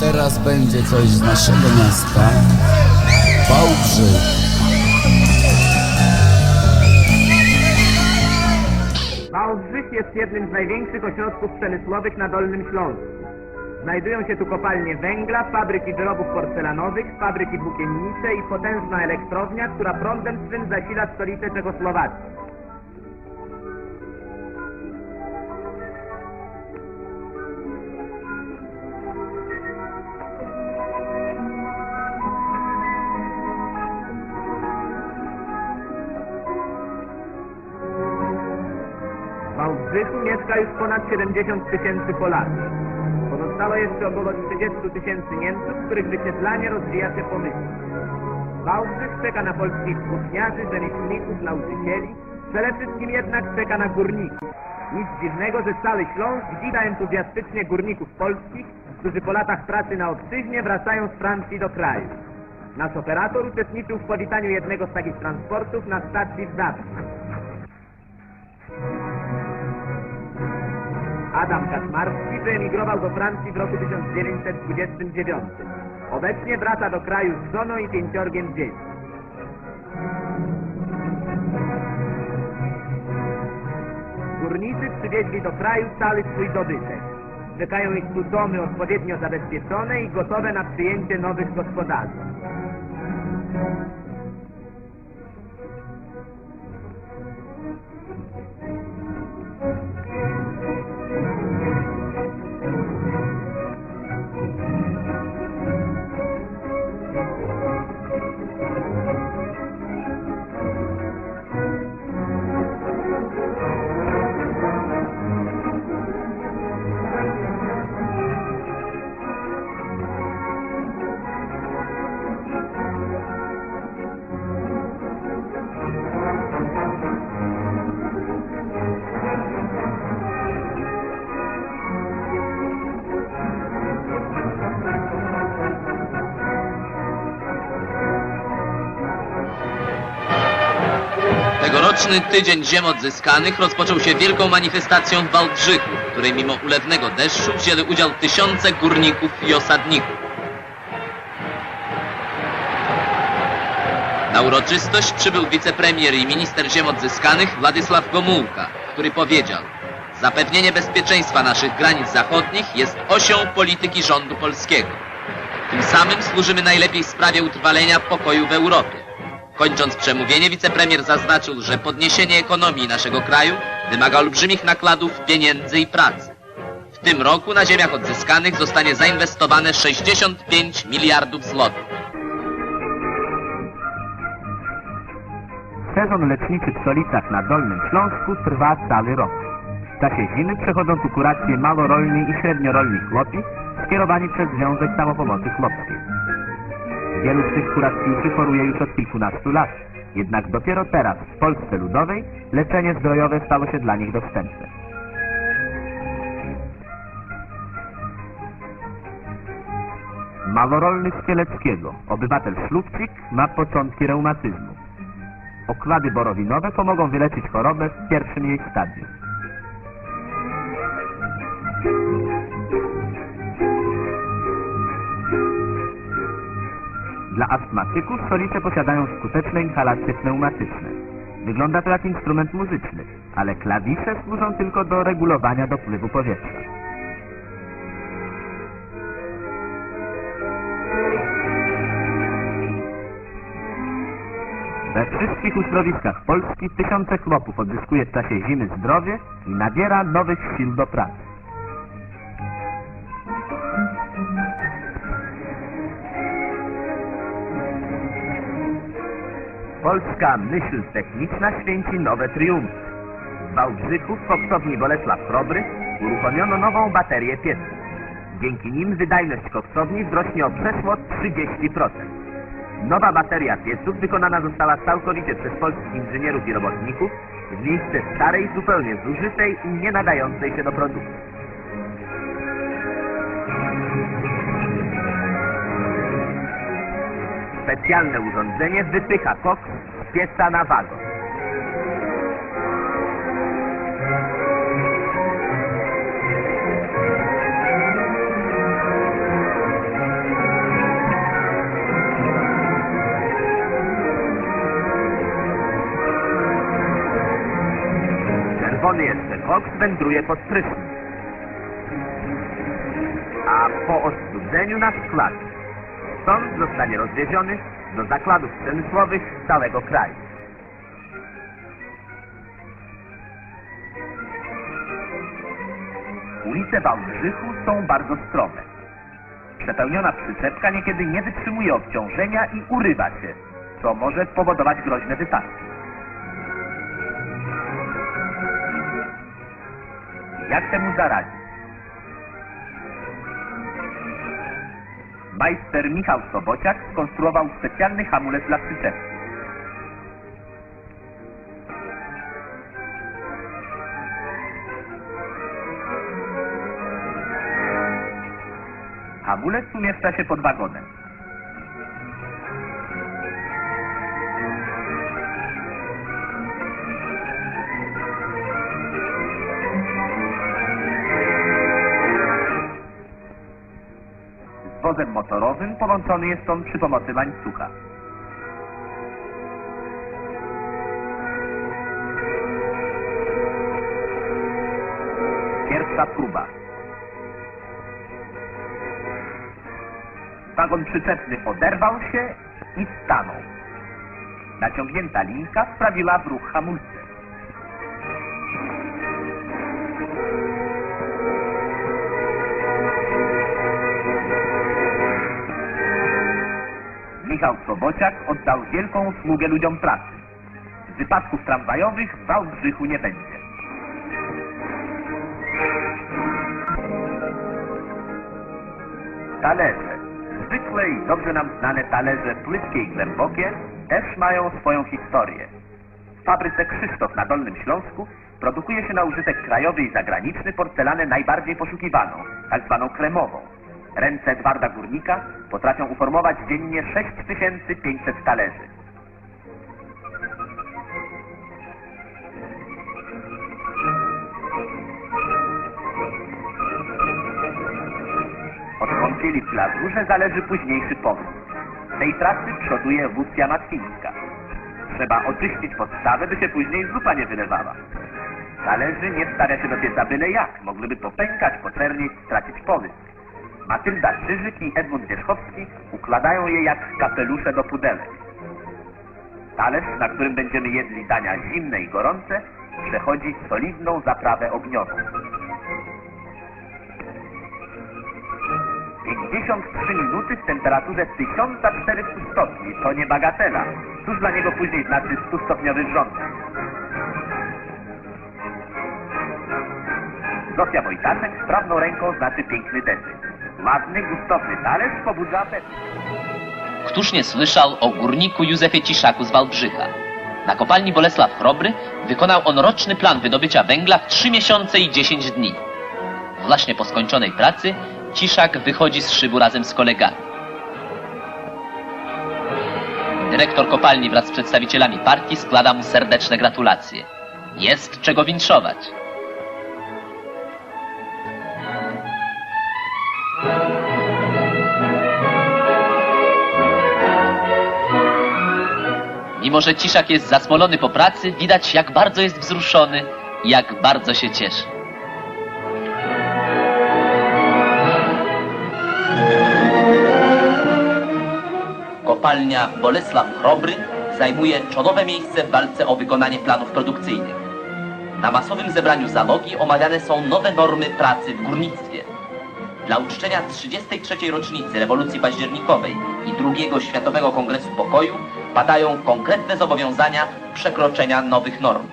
teraz będzie coś z naszego miasta. Wałbrzych. Wałbrzych jest jednym z największych ośrodków przemysłowych na Dolnym Śląsku. Znajdują się tu kopalnie węgla, fabryki wyrobów porcelanowych, fabryki włókiennicze i potężna elektrownia, która prądem swym zasila stolicę Czechosłowacji. Wałbrzychu mieszka już ponad 70 tysięcy Polaków. Pozostało jeszcze około 30 tysięcy Niemców, których wysiedlanie rozwija się pomysłem. Wałbrzych czeka na polskich włóczniarzy, rzemieślników, nauczycieli, przede wszystkim jednak czeka na górników. Nic dziwnego, że cały Śląsk wita entuzjastycznie górników polskich, którzy po latach pracy na obczyźnie wracają z Francji do kraju. Nasz operator uczestniczył w powitaniu jednego z takich transportów na stacji w Zabrzu. Adam Kaczmarski wyemigrował do Francji w roku 1929. Obecnie wraca do kraju z żoną i pięciorgiem dzieci. Górnicy przywieźli do kraju cały swój dobytek. Czekają ich tu domy odpowiednio zabezpieczone i gotowe na przyjęcie nowych gospodarzy. Tegoroczny Tydzień Ziem Odzyskanych rozpoczął się wielką manifestacją w Wałbrzychu, w której mimo ulewnego deszczu wzięły udział tysiące górników i osadników. Na uroczystość przybył wicepremier i minister ziem odzyskanych Władysław Gomułka, który powiedział Zapewnienie bezpieczeństwa naszych granic zachodnich jest osią polityki rządu polskiego. Tym samym służymy najlepiej sprawie utrwalenia pokoju w Europie. Kończąc przemówienie, wicepremier zaznaczył, że podniesienie ekonomii naszego kraju wymaga olbrzymich nakładów pieniędzy i pracy. W tym roku na ziemiach odzyskanych zostanie zainwestowane 65 miliardów złotych. Sezon leczniczy w stolicach na Dolnym Śląsku trwa cały rok. W czasie zimy przechodzą tu kuracje malorolni i średniorolni chłopi, skierowani przez Związek Samopomocy Chłopskiej. Wielu z tych kuracjuszy choruje już od kilkunastu lat, jednak dopiero teraz w Polsce Ludowej leczenie zdrojowe stało się dla nich dostępne. Malorolny z obywatel Szlubcik, ma początki reumatyzmu. Okłady borowinowe pomogą wyleczyć chorobę w pierwszym jej stadium. Dla astmatyków stolice posiadają skuteczne inhalacje pneumatyczne. Wygląda to jak instrument muzyczny, ale klawisze służą tylko do regulowania dopływu powietrza. We wszystkich uzdrowiskach Polski tysiące chłopów odzyskuje w czasie zimy zdrowie i nabiera nowych sił do pracy. Polska myśl techniczna święci nowe triumfy. W Wałbrzychu w koksowni Bolesław Chrobry uruchomiono nową baterię pieców. Dzięki nim wydajność koksowni wzrośnie o przeszło 30%. Nowa bateria pieców wykonana została całkowicie przez polskich inżynierów i robotników w miejsce starej, zupełnie zużytej i nie nadającej się do produkcji. Specjalne urządzenie wypycha koks z pieca na wagon. Czerwony jeszcze koks wędruje pod prysznic, a po ostudzeniu na składce stąd zostanie rozwieziony do zakładów przemysłowych całego kraju. Ulice Wałbrzychu są bardzo strome. Przepełniona przyczepka niekiedy nie wytrzymuje obciążenia i urywa się, co może spowodować groźne wypadki. Jak temu zaradzić? Majster Michał Sobociak skonstruował specjalny hamulec dla przyczepki. Hamulec umieszcza się pod wagonem. Wozem motorowym połączony jest on przy pomocy łańcucha. Pierwsza próba. Wagon przyczepny oderwał się i stanął. Naciągnięta linka sprawiła w ruch hamulce. Michał Sobociak oddał wielką usługę ludziom pracy. Wypadków tramwajowych w Wałbrzychu nie będzie. Talerze. Zwykłe i dobrze nam znane talerze płytkie i głębokie też mają swoją historię. W fabryce Krzysztof na Dolnym Śląsku produkuje się na użytek krajowy i zagraniczny porcelanę najbardziej poszukiwaną, tak zwaną kremową. Ręce Edwarda Górnika potrafią uformować dziennie 6500 talerzy. Od kąpieli w glazurze zależy późniejszy. W tej pracy przoduje wódka matwińska. Trzeba oczyścić podstawę, by się później zupa nie wylewała. Talerzy nie stawia się do pieca byle jak. Mogliby popękać, poczernieć, stracić pomysł. Matylda Krzyżyk i Edmund Wierzchowski układają je jak kapelusze do pudelek. Talerz, na którym będziemy jedli dania zimne i gorące, przechodzi solidną zaprawę ogniową. 53 minuty w temperaturze 1400 stopni. To nie bagatela. Cóż dla niego później znaczy 100-stopniowy wrzątek? Zofia Wojtaszek sprawną ręką znaczy piękny deser. Ładny, gustowny talerz pobudza apetyt. Któż nie słyszał o górniku Józefie Ciszaku z Wałbrzycha? Na kopalni Bolesław Chrobry wykonał on roczny plan wydobycia węgla w 3 miesiące i 10 dni. Właśnie po skończonej pracy Ciszak wychodzi z szybu razem z kolegami. Dyrektor kopalni wraz z przedstawicielami partii składa mu serdeczne gratulacje. Jest czego winszować. Mimo, że Ciszak jest zasmolony po pracy, widać jak bardzo jest wzruszony jak bardzo się cieszy. Kopalnia Bolesław Chrobry zajmuje czołowe miejsce w walce o wykonanie planów produkcyjnych. Na masowym zebraniu załogi omawiane są nowe normy pracy w górnictwie. Dla uczczenia 33. rocznicy rewolucji październikowej i II Światowego Kongresu Pokoju padają konkretne zobowiązania przekroczenia nowych norm.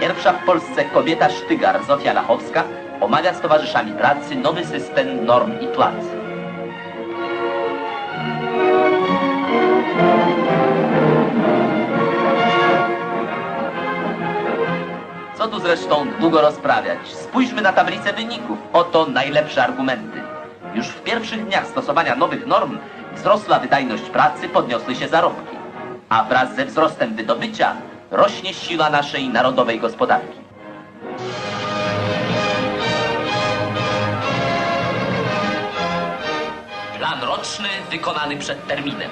Pierwsza w Polsce kobieta sztygar Zofia Lachowska omawia z towarzyszami pracy nowy system norm i płac. Co tu zresztą długo rozprawiać? Spójrzmy na tablicę wyników. Oto najlepsze argumenty. Już w pierwszych dniach stosowania nowych norm wzrosła wydajność pracy, podniosły się zarobki. A wraz ze wzrostem wydobycia rośnie siła naszej narodowej gospodarki. Plan roczny wykonany przed terminem.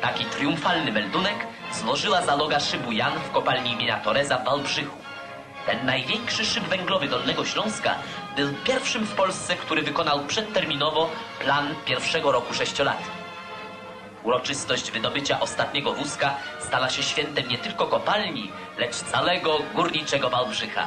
Taki triumfalny meldunek złożyła załoga szybu Jan w kopalni imienia Toreza w Wałbrzychu. Ten największy szyb węglowy Dolnego Śląska był pierwszym w Polsce, który wykonał przedterminowo plan pierwszego roku sześciolatki. Uroczystość wydobycia ostatniego wózka stała się świętem nie tylko kopalni, lecz całego górniczego Wałbrzycha.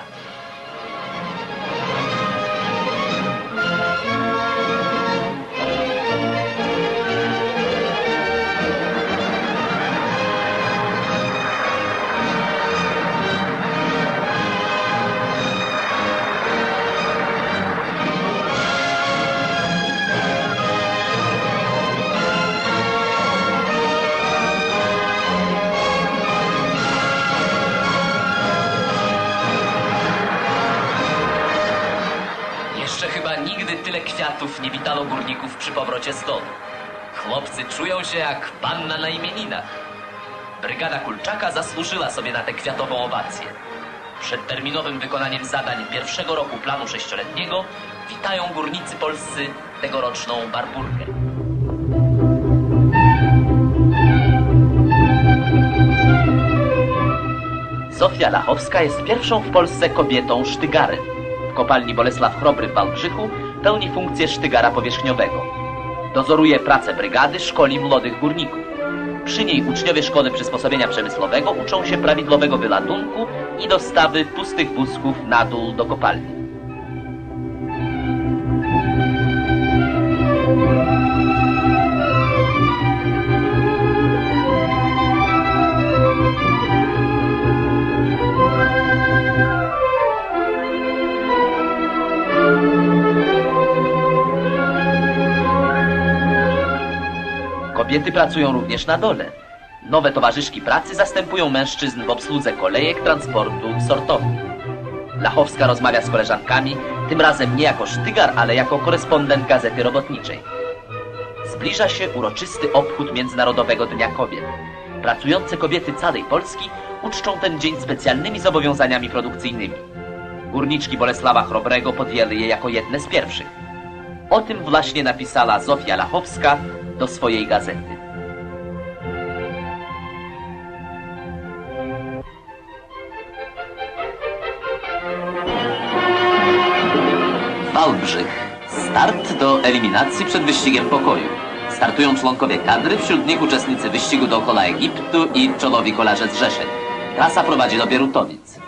Nie witało górników przy powrocie z domu. Chłopcy czują się jak panna na imieninach. Brygada Kulczaka zasłużyła sobie na tę kwiatową owację. Przed terminowym wykonaniem zadań pierwszego roku planu sześcioletniego witają górnicy polscy tegoroczną barburkę. Zofia Lachowska jest pierwszą w Polsce kobietą sztygarem. W kopalni Bolesław Chrobry w Wałbrzychu pełni funkcję sztygara powierzchniowego. Dozoruje pracę brygady, szkoli młodych górników. Przy niej uczniowie szkoły przysposobienia przemysłowego uczą się prawidłowego wyladunku i dostawy pustych wózków na dół do kopalni. Kobiety pracują również na dole. Nowe towarzyszki pracy zastępują mężczyzn w obsłudze kolejek, transportu, sortowni. Lachowska rozmawia z koleżankami, tym razem nie jako sztygar, ale jako korespondent Gazety Robotniczej. Zbliża się uroczysty obchód Międzynarodowego Dnia Kobiet. Pracujące kobiety całej Polski uczczą ten dzień specjalnymi zobowiązaniami produkcyjnymi. Górniczki Bolesława Chrobrego podjęły je jako jedne z pierwszych. O tym właśnie napisała Zofia Lachowska do swojej gazety. Wałbrzych. Start do eliminacji przed wyścigiem pokoju. Startują członkowie kadry, wśród nich uczestnicy wyścigu dookoła Egiptu i czołowi kolarze z Rzeszeń. Trasa prowadzi do Bierutowic.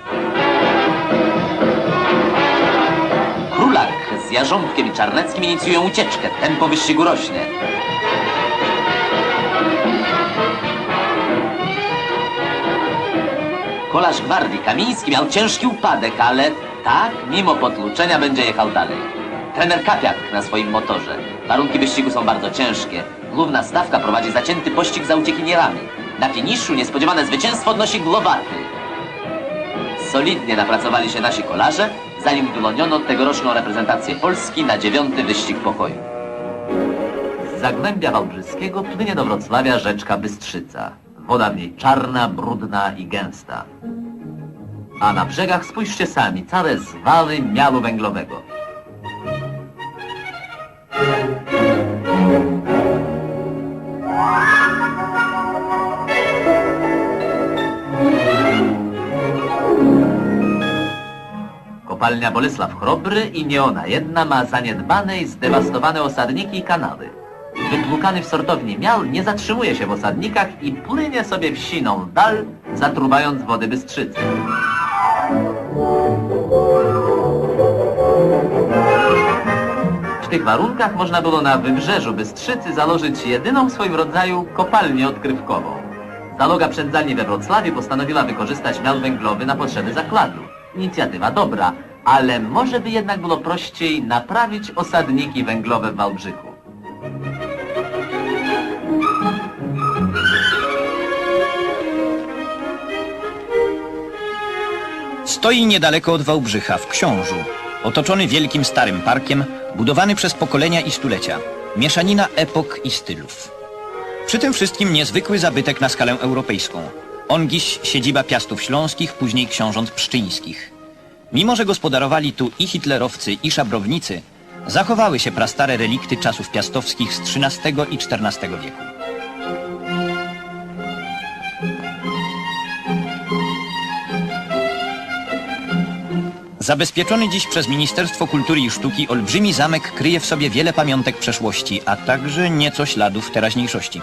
Królak z Jarząbkiem i Czarneckim inicjują ucieczkę. Tempo wyścigu rośnie. Kolarz gwardii Kamiński miał ciężki upadek, ale tak, mimo potłuczenia będzie jechał dalej. Trener Kapiak na swoim motorze. Warunki wyścigu są bardzo ciężkie. Główna stawka prowadzi zacięty pościg za uciekinierami. Na finiszu niespodziewane zwycięstwo odnosi Głowaty. Solidnie napracowali się nasi kolarze, zanim wyłoniono tegoroczną reprezentację Polski na dziewiąty wyścig pokoju. Z Zagłębia Wałbrzyskiego płynie do Wrocławia rzeczka Bystrzyca. Woda w niej czarna, brudna i gęsta. A na brzegach spójrzcie sami, całe zwały mialu węglowego. Kopalnia Bolesław Chrobry i nie ona jedna ma zaniedbane i zdewastowane osadniki i kanały. Wytłukany w sortowni miał nie zatrzymuje się w osadnikach i płynie sobie w siną dal, zatruwając wody Bystrzycy. W tych warunkach można było na wybrzeżu Bystrzycy założyć jedyną w swoim rodzaju kopalnię odkrywkową. Zaloga Przędzalni we Wrocławiu postanowiła wykorzystać miał węglowy na potrzeby zakładu. Inicjatywa dobra, ale może by jednak było prościej naprawić osadniki węglowe w Wałbrzychu. Stoi niedaleko od Wałbrzycha, w Książu, otoczony wielkim starym parkiem, budowany przez pokolenia i stulecia. Mieszanina epok i stylów. Przy tym wszystkim niezwykły zabytek na skalę europejską. Ongiś siedziba Piastów Śląskich, później książąt pszczyńskich. Mimo, że gospodarowali tu i hitlerowcy, i szabrownicy, zachowały się prastare relikty czasów piastowskich z XIII i XIV wieku. Zabezpieczony dziś przez Ministerstwo Kultury i Sztuki olbrzymi zamek kryje w sobie wiele pamiątek przeszłości, a także nieco śladów teraźniejszości.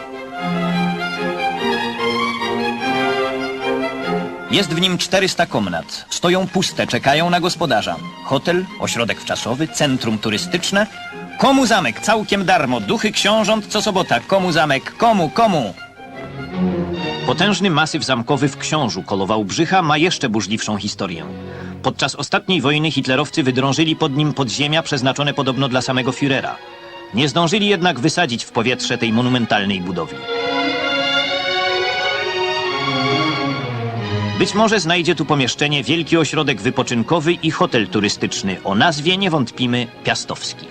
Jest w nim 400 komnat. Stoją puste, czekają na gospodarza. Hotel, ośrodek wczasowy, centrum turystyczne. Komu zamek? Całkiem darmo. Duchy książąt co sobota. Komu zamek? Komu? Komu? Potężny masyw zamkowy w Książu koło Wałbrzycha ma jeszcze burzliwszą historię. Podczas ostatniej wojny hitlerowcy wydrążyli pod nim podziemia przeznaczone podobno dla samego Führera. Nie zdążyli jednak wysadzić w powietrze tej monumentalnej budowli. Być może znajdzie tu pomieszczenie wielki ośrodek wypoczynkowy i hotel turystyczny o nazwie, nie wątpimy, Piastowski.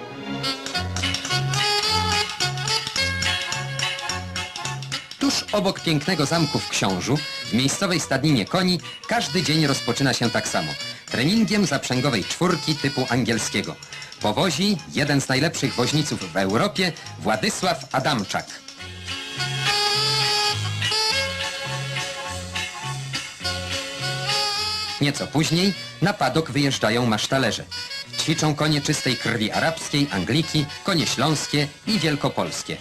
Obok pięknego zamku w Książu, w miejscowej stadninie koni, każdy dzień rozpoczyna się tak samo. Treningiem zaprzęgowej czwórki typu angielskiego. Powozi jeden z najlepszych woźniców w Europie, Władysław Adamczak. Nieco później na padok wyjeżdżają masztalerze. Ćwiczą konie czystej krwi arabskiej, Angliki, konie śląskie i wielkopolskie.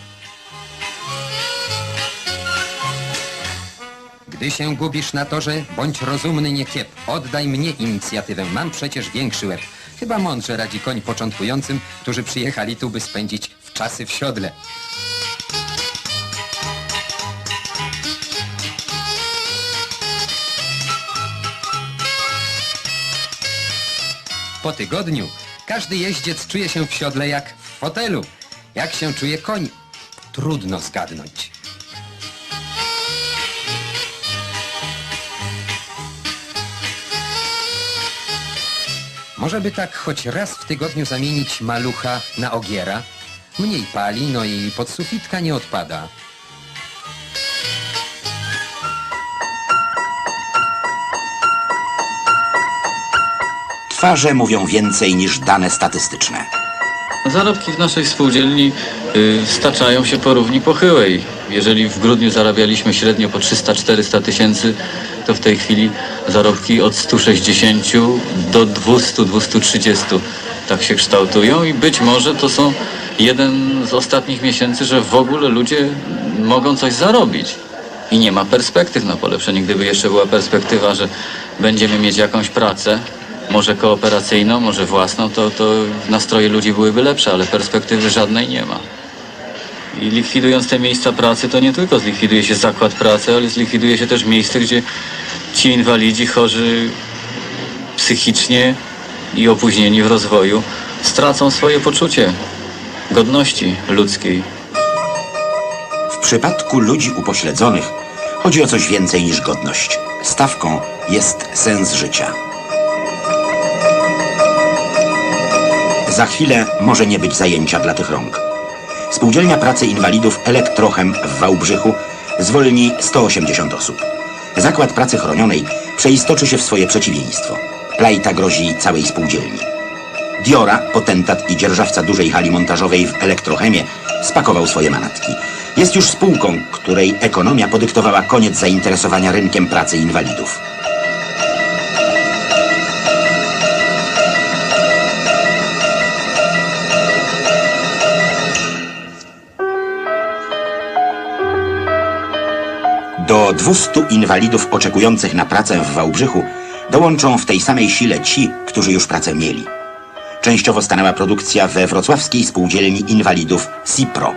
Gdy się gubisz na torze, bądź rozumny nie kiep. Oddaj mnie inicjatywę, mam przecież większy łeb. Chyba mądrze radzi koń początkującym, którzy przyjechali tu, by spędzić w czasy w siodle. Po tygodniu każdy jeździec czuje się w siodle jak w fotelu. Jak się czuje koń? Trudno zgadnąć. Może by tak choć raz w tygodniu zamienić malucha na ogiera? Mniej pali, no i podsufitka nie odpada. Twarze mówią więcej niż dane statystyczne. Zarobki w naszej spółdzielni y, staczają się po równi pochyłej. Jeżeli w grudniu zarabialiśmy średnio po 300-400 tysięcy, to w tej chwili zarobki od 160 do 200-230 tak się kształtują i być może to są jeden z ostatnich miesięcy, że w ogóle ludzie mogą coś zarobić. I nie ma perspektyw na polepszenie. Gdyby jeszcze była perspektywa, że będziemy mieć jakąś pracę, może kooperacyjną, może własną, to, to nastroje ludzi byłyby lepsze, ale perspektywy żadnej nie ma. I likwidując te miejsca pracy, to nie tylko zlikwiduje się zakład pracy, ale zlikwiduje się też miejsce, gdzie ci inwalidzi, chorzy psychicznie i opóźnieni w rozwoju, stracą swoje poczucie godności ludzkiej. W przypadku ludzi upośledzonych chodzi o coś więcej niż godność. Stawką jest sens życia. Za chwilę może nie być zajęcia dla tych rąk. Spółdzielnia Pracy Inwalidów Elektrochem w Wałbrzychu zwolni 180 osób. Zakład Pracy Chronionej przeistoczy się w swoje przeciwieństwo. Plajta grozi całej spółdzielni. Diora, potentat i dzierżawca dużej hali montażowej w Elektrochemie, spakował swoje manatki. Jest już spółką, której ekonomia podyktowała koniec zainteresowania rynkiem pracy inwalidów. Do 200 inwalidów oczekujących na pracę w Wałbrzychu dołączą w tej samej sile ci, którzy już pracę mieli. Częściowo stanęła produkcja we wrocławskiej spółdzielni inwalidów CIPRO.